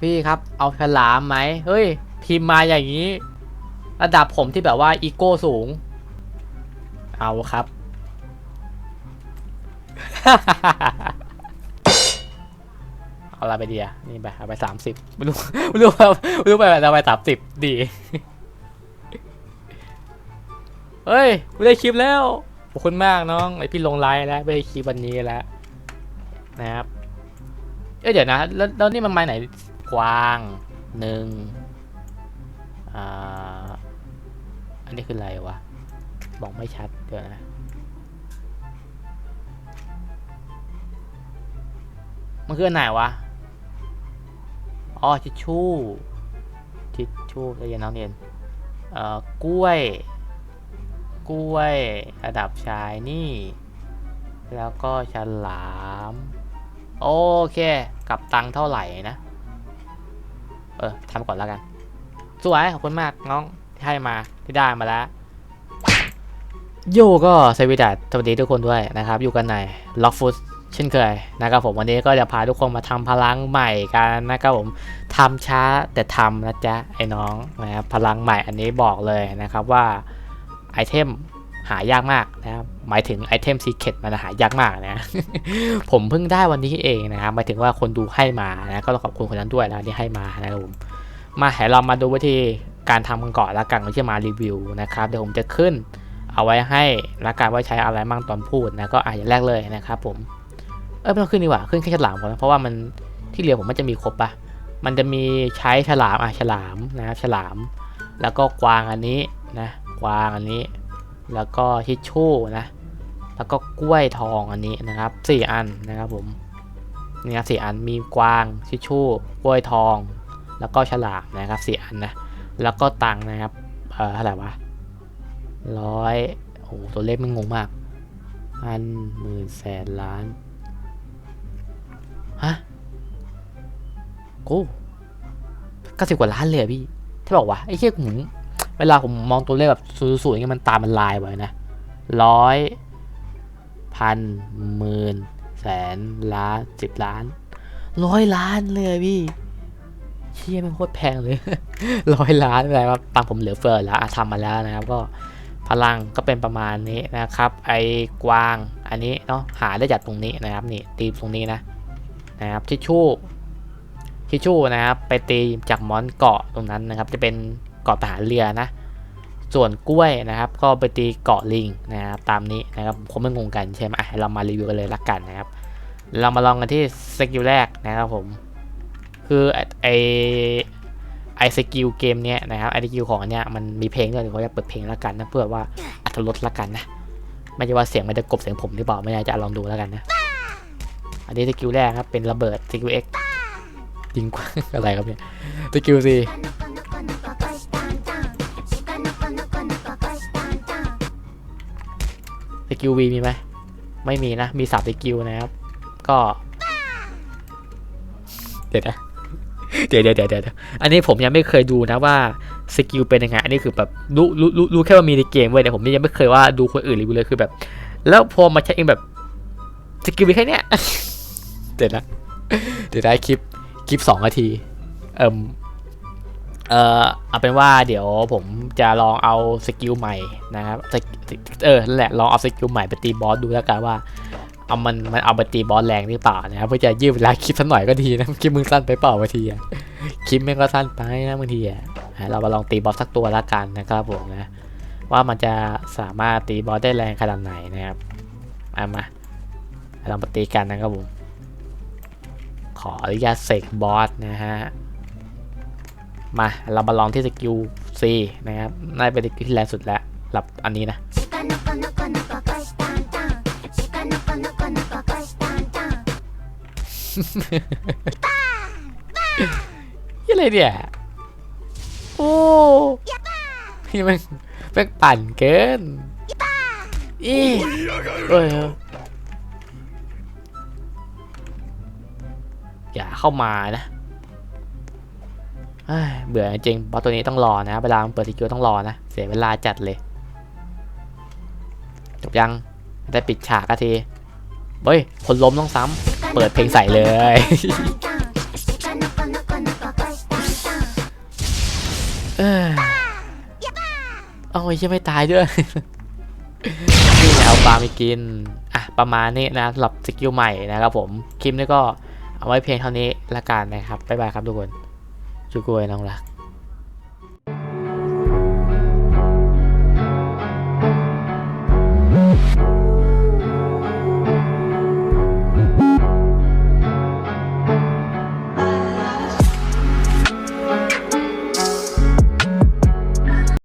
พี่ครับ เอาฉลามไหมเฮ้ย พิมพ์มาอย่างนี้ ระดับผมที่แบบว่าอีโก้สูง เอาครับ เอาอะไรไปดีอะนี่ไปเอาไปสามสิบไม่รู้ไม่รู้ไม่รู้ไปเอาไปสามสิบดีเฮ้ยไม่ได้คลิปแล้ว ขอบคุณมากน้องไอพี่ลงไลน์แล้วไม่ได้คลิปวันนี้แล้วนะครับ เอ้ยเดี๋ยวนะ แล้วแล้วนี่มันมาไหน กว้างหนึ่งอ่าอันนี้คืออะไรวะบอกไม่ชัดเดี๋ยวนะมันคืออันไหนวะอ๋อทิชชู่ทิชชู่เรียนน้องเรียนเอ่อกล้วย กล้วยระดับชายนี่ แล้วก็ฉลาม โอเค กับตังเท่าไหร่นะ เออทำก่อนแล้วกัน สวยขอบคุณมากน้องที่ให้มาที่ได้มาแล้วโยก็สวีดัสสวัสดีทุกคนด้วยนะครับ อยู่กันในล็อกฟุตเช่นเคยนะครับผมวันนี้ก็จะพาทุกคนมาทำพลังใหม่กันนะครับผมทำช้าแต่ทำนะจ๊ะไอ้น้องนะครับพลังใหม่อันนี้บอกเลยนะครับว่าไอเทมหายากมากนะครับ หมายถึงไอเทมซีเคร็ตมันหายากมากนะ ผมเพิ่งได้วันนี้เองนะครับหมายถึงว่าคนดูให้มานะก็ต้องขอบคุณคนนั้นด้วยนะที่ให้มานะครับผมมาให้เรามาดูวิธีการทำกันก่อนละกันที่จะมารีวิวนะครับเดี๋ยวผมจะขึ้นเอาไว้ให้ละกันว่าใช้อะไรมั่งตอนพูดนะก็อะอย่างแรกเลยนะครับผมเออไม่ต้องขึ้นดีกว่าขึ้นแค่ฉลามพอนะเพราะว่ามันที่เหลือผมมันจะมีครบปะมันจะมีใช้ฉลามอะฉลามนะครับฉลาม แล้วก็กวางอันนี้นะกวางอันนี้ แล้วก็ทิชชู่นะ แล้วก็กล้วยทองอันนี้นะครับสี่อันนะครับผมนี่ครับสี่อันมีกวางทิชชู่กล้วยทอง แล้วก็ฉลามนะครับสี่อันนะแล้วก็ตังนะครับเอ่อเท่าไหร่วะร้อยโอ้โหตัวเลขมันงงมากพันหมื่นแสนล้านฮะกูเก้าสิบกว่าล้านเลยพี่ที่บอกว่าไอ้เหี้ยผมเวลาผมมองตัวเลขแบบสูงๆอย่างเงี้ยมันตามมันลายไว้นะร้อย พันหมื่นแสนล้านสิบล้านร้อยล้านเลยพี่เชี่ยมันโคตรแพงเลยร้อยล้านอะไรว่าตังผมเหลือเฟือแล้วทำมาแล้วนะครับ ก็พลังก็เป็นประมาณนี้นะครับ ไอ้กวางอันนี้เนาะหาได้จากตรงนี้นะครับนี่ตีตรงนี้นะนะครับทิชชู่ทิชชู่นะครับ ไปตีจากมอนเกาะตรงนั้นนะครับ จะเป็นเกาะทหารเรือนะ ส่วนกล้วยนะครับ ก็ไปตีเกาะลิงนะครับตามนี้นะครับผมไม่งงกันใช่ไหมเรามารีวิวกันเลยละกันนะครับ เรามาลองกันที่สกิลแรกนะครับผม คือไอไอสกิลเกมเนี้ยนะครับไอสกิลของเนี้ยมันมีเพลงด้วยเดี๋ยวเขาจะเปิดเพลงล้วกันนะเพื่อว่าอัตรสละกันนะไม่ใช่ว่าเสียงมันจะกบเสียงผมหรือเปล่าไม่แน่จะลองดูแล้วกันนะ อันนี้สกิลแรกครับเป็นระเบิดสกิลเอ็กยิงกว่าอะไรครับเนี่ยสกิลซี กิลวีมีไหมไม่มีนะ มีสามสกิลนะครับ ก็ เดี๋ยวนะเดี๋ยวเดี๋ยวเดี๋ยวเดี๋ยวอันนี้ผมยังไม่เคยดูนะว่าสกิลเป็นยังไง อันนี้คือแบบรู้รู้รู้รู้แค่ว่ามีในเกมเว้ยแต่ผมยังไม่เคยว่าดูคนอื่นรีวิวเลยคือแบบ แล้วพอมาใช้เองแบบสกิลมีแค่เนี้ยเดี๋ยวนะเดี๋ยวได้คลิปคลิปสองนาที เอ่มเอ่อเอาเป็นว่าเดี๋ยวผมจะลองเอาสกิลใหม่นะครับสก เออนั่นแหละลองเอาสกิลใหม่ไปตีบอสดูแล้วกันว่าเอามันมันเอาไปตีบอสแรงหรือเปล่านะครับเพื่อจะยืดเวลาคลิปสักหน่อยก็ดีนะคลิปมึงสั้นไปเปล่าบางทีอะคลิปแม่งก็สั้นไปนะบางทีอะเรามาลองตีบอสสักตัวแล้วกันนะครับผมนะว่ามันจะสามารถตีบอสได้แรงขนาดไหนนะครับเอามาเรามาตีกันนะครับผมขออนุญาตเสกบอสนะฮะมาเรามาลองที่สกิล C นะครับน่าจะเป็นสกิลที่แรงสุดแล้วหลับอันนี้นะ ยี่อะไรเนี่ย โอ้พี่มันแม่งปั่นเกินอีเอ้ยอย่าเข้ามานะเบื่อจริงเพราะตัวนี้ต้องรอนะ เวลาเปิดสกิลต้องรอนะ เสียเวลาจัดเลย ยังได้ปิดฉากกะทีเฮ้ยคนล้มต้องซ้ำเปิดเพลงใส่เลย เออเอายังไม่ตายด้วยนี่เอาปลาไปกิน อะ ประมาณนี้นะสำหรับสกิลใหม่นะครับผม คลิปนี้ก็เอาไว้เพียงเท่านี้ละกันนะครับ บ๊ายบายครับทุกคนจุกุยน้องรัก